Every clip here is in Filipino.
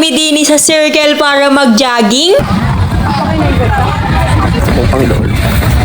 kami din sa circle para mag-jogging, Panginoon.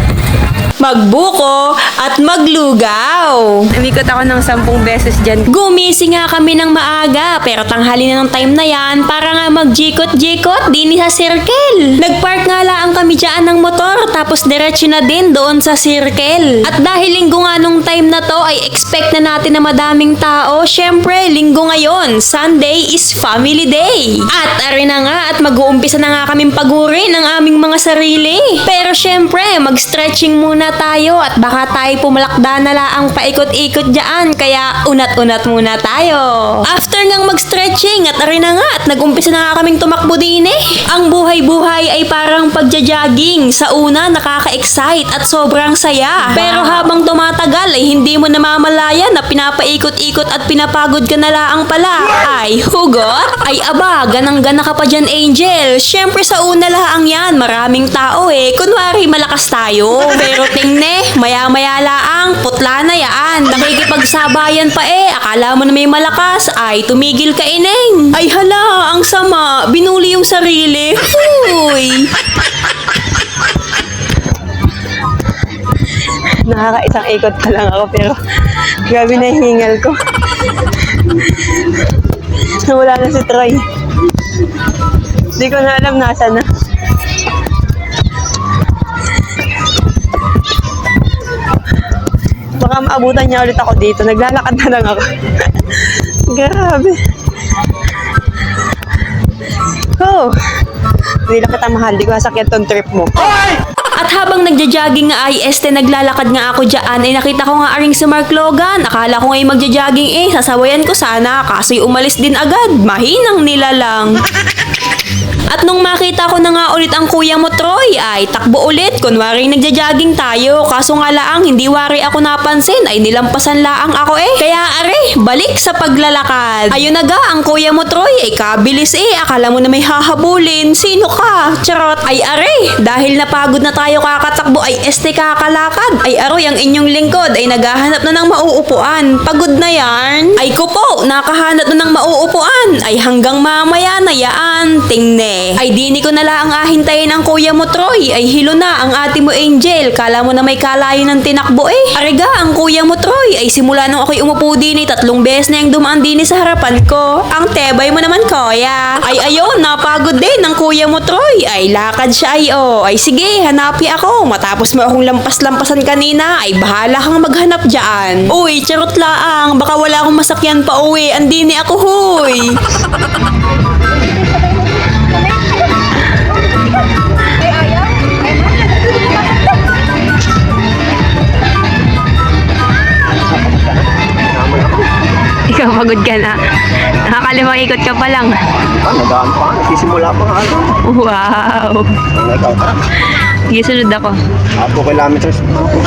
Magbuko, at maglugaw. Umikot ako ng sampung beses dyan. Gumising nga kami ng maaga, pero tanghali na ng time na yan para nga mag-jikot-jikot din sa circle. Nagpark nga lang kami dyan ng motor, tapos diretso na din doon sa circle. At dahil linggo nga nung time na to, ay expect na natin na madaming tao. Syempre, linggo ngayon, Sunday is family day. At ari na nga, at mag-uumpisa na nga kaming pagurin ang aming mga sarili. Pero syempre, mag-stretching muna tayo at baka tayo pumalakda na laang paikot-ikot dyan. Kaya unat-unat muna tayo. After ngang mag-stretching at ari na nga at nag-umpisa na nga kaming tumakbo din eh. Ang buhay-buhay ay parang pagja-jogging. Sa una, nakaka-excite at sobrang saya. Pero habang tumatagal ay hindi mo namamalayan na pinapaikot-ikot at pinapagod ka na laang pala. Ay, hugot? Ay aba, ganang-gana ka pa dyan, Angel. Syempre sa una laang yan, maraming tao eh. Kunwari malakas tayo. Pero tingne, maya-maya laang, putla na yaan. Nakikipagsabayan pa eh. Akala mo na may malakas, ay tumigil ka ineng. Ay hala, ang sama. Binuli yung sarili. Huy. Nakakaisang ikot pa lang ako pero grabe na yung hingal ko. Nawala na si Troy. Hindi ko na alam nasa na. Baka maabutan niya ulit ako dito. Naglalakad na lang ako. grabe. Oh. Hindi lang kita mahal. Di ko sasakyan tong trip mo. At habang nagja-jogging nga ay este naglalakad nga ako dyan ay nakita ko nga aring si Mark Logan. Akala ko ngayon magja-jogging eh, sasawayan ko sana kaso'y umalis din agad. Mahinang nila lang. At nung makita ko na nga ulit ang kuya mo Troy ay takbo ulit kunwari nagja-jogging tayo kaso nga laang hindi wari ako napansin ay nilampasan laang ako eh. Kaya are, balik sa paglalakad. Ayun na ga, ang kuya mo Troy ay kabilis eh. Akala mo na may hahabulin. Sino ka? Charot. Ay are, dahil napagod na tayo kakatakbo ay este kakalakad. Ay aroy, ang inyong lingkod ay naghahanap na ng mauupuan. Pagod na yan. Ay ko po, nakahanap na ng mauupuan. Ay hanggang mamaya na yaan. Tingne. Ay dini ko na lang ahintayin ang kuya mo Troy. Ay hilo na ang ate mo Angel. Kala mo na may kalayo ng tinakbo eh. Ariga, ang kuya mo Troy. Ay simula nung ako'y umupo din eh, tatlong beses na yung dumaan din eh sa harapan ko. Ang tebay mo naman kuya. Ay ayun, napagod din ang kuya mo Troy. Ay lakad siya ay oh. Ay sige, hanapi ako. Matapos mo akong lampas-lampasan kanina, ay bahala kang maghanap dyan. Uy, charot laang. Baka wala akong masakyan pa uwi. Andini ako huy. pagod ka na. Nakakalimang ikot ka pa lang. Ah, nagaan pa. Nagsisimula pa nga ako. Wow. Ang ikaw ka. Sige, sunod ako. Apo kilometers pa ako.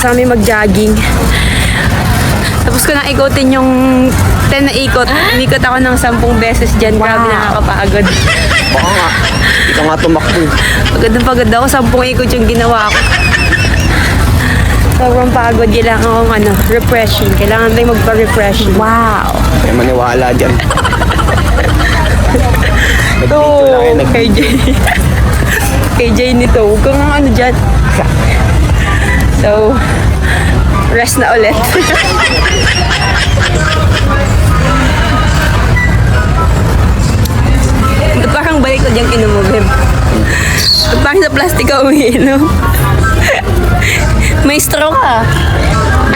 Sa amin mag-jogging. Tapos ko nang ikotin yung 10 na ikot. Umikot ako ng 10 beses dyan. Grabe nakakapagod. Baka nga. Hindi ka nga tumakbo. Pagod na pagod ako. 10 ikot yung ginawa ko. Sobrang pagod. Kailangan akong ano, refreshing. Kailangan tayong magpa-refreshing. Wow. May maniwala dyan. Nag-video Oo, lang. Nag- kay Jay. kay Jay nito. Huwag kang ano dyan. So, rest na ulit. Ba't parang balik ko dyan inom mo, parang sa plastic ka umiinom? May straw ka.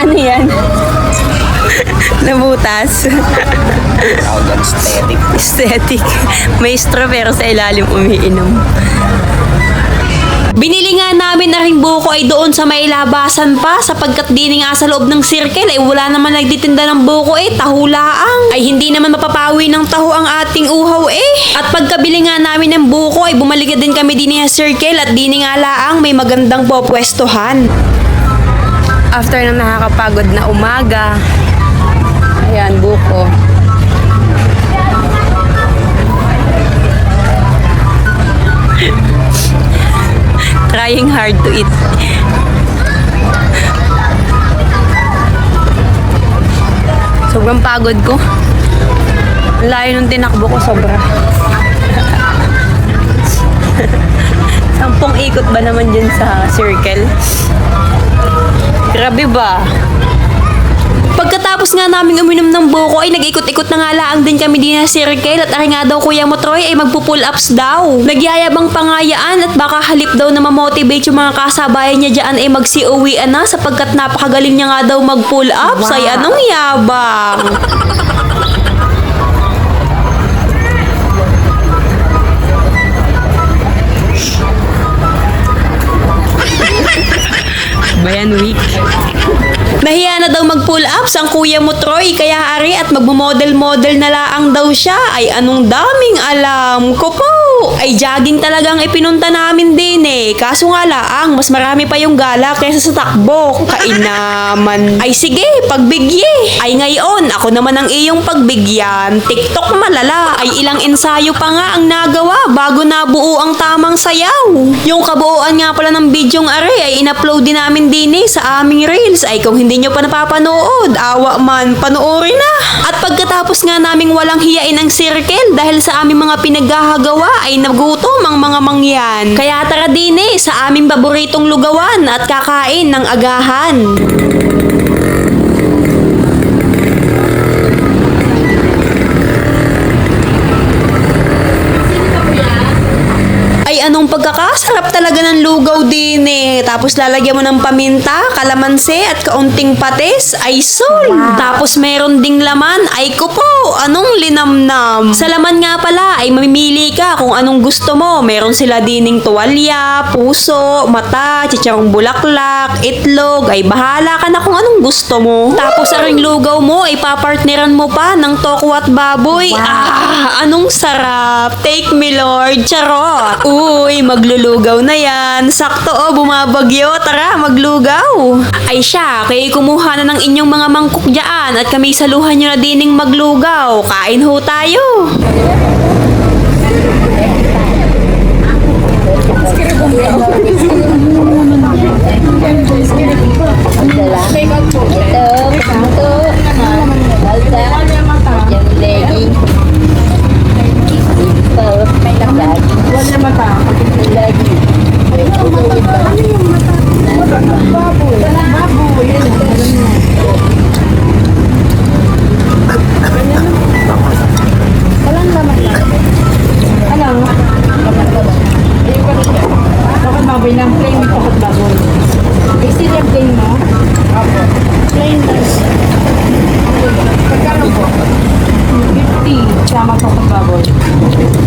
Ano yan? Nabutas. Aesthetic. Aesthetic. May straw pero sa ilalim umiinom. Binili nga namin na ring buko ay doon sa may labasan pa sapagkat di nga sa loob ng circle ay wala naman nagtitinda ng buko eh, tahulaang. Ay hindi naman mapapawi ng taho ang ating uhaw eh. At pagkabili nga namin ng buko ay bumalik din kami din sa circle at di nga laang may magandang popwestuhan. After ng nakakapagod na umaga, ayan, buko. trying hard to eat. Sobrang pagod ko. Layo nung tinakbo ko sobra. Sampung ikot ba naman dyan sa circle? Grabe ba? Pagkatapos nga naming uminom ng buko ay nag-ikot-ikot na nga laang din kami din sa circle at ari nga daw kuya mo Troy ay magpo-pull ups daw. Nagyayabang pangayaan at baka halip daw na ma-motivate yung mga kasabayan niya dyan ay magsi-uwian na sapagkat napakagaling niya nga daw mag-pull ups ay anong yabang. Bayan week. Nahiya na daw mag-pull ups ang kuya mo Troy. Kaya ari at magmo-model-model na laang daw siya. Ay anong daming alam. Ko po. Ay jogging talagang ipinunta namin din eh. Kaso nga laang mas marami pa yung gala kaysa sa takbo. Kainaman. Ay sige, pagbigye. Ay ngayon, ako naman ang iyong pagbigyan. TikTok malala. Ay ilang ensayo pa nga ang nagawa bago nabuo ang tamang sayaw. Yung kabuuan nga pala ng bidyong are ay in-upload din namin din eh sa aming reels. Ay kung hindi nyo pa napapanood, awa man, panoorin na. At pagkatapos nga naming walang hiyain ang circle dahil sa aming mga pinaghahagawa ay nagutom ang mga mangyan. Kaya tara din eh sa aming paboritong lugawan at kakain ng agahan. Anong pagkakasarap talaga ng lugaw din eh. Tapos lalagyan mo ng paminta, kalamansi at kaunting patis. Ay sul! Tapos meron ding laman. Ay ko po, anong linamnam? Sa laman nga pala ay mamimili ka kung anong gusto mo. Meron sila dining tuwalya, puso, mata, chicharong bulaklak, itlog. Ay bahala ka na kung anong gusto mo. Tapos aring lugaw mo ay papartneran mo pa ng toko at baboy. Ah, anong sarap. Take me Lord, charot. Uy, maglulugaw na yan. Sakto oh, bumabagyo. Tara, maglugaw. Ay siya, kayo kumuha na ng inyong mga mangkok dyan at kami saluhan nyo na dining maglugaw. Kain ho tayo. Ito, satu, Pagkano po? 50. Sama pakot baboy.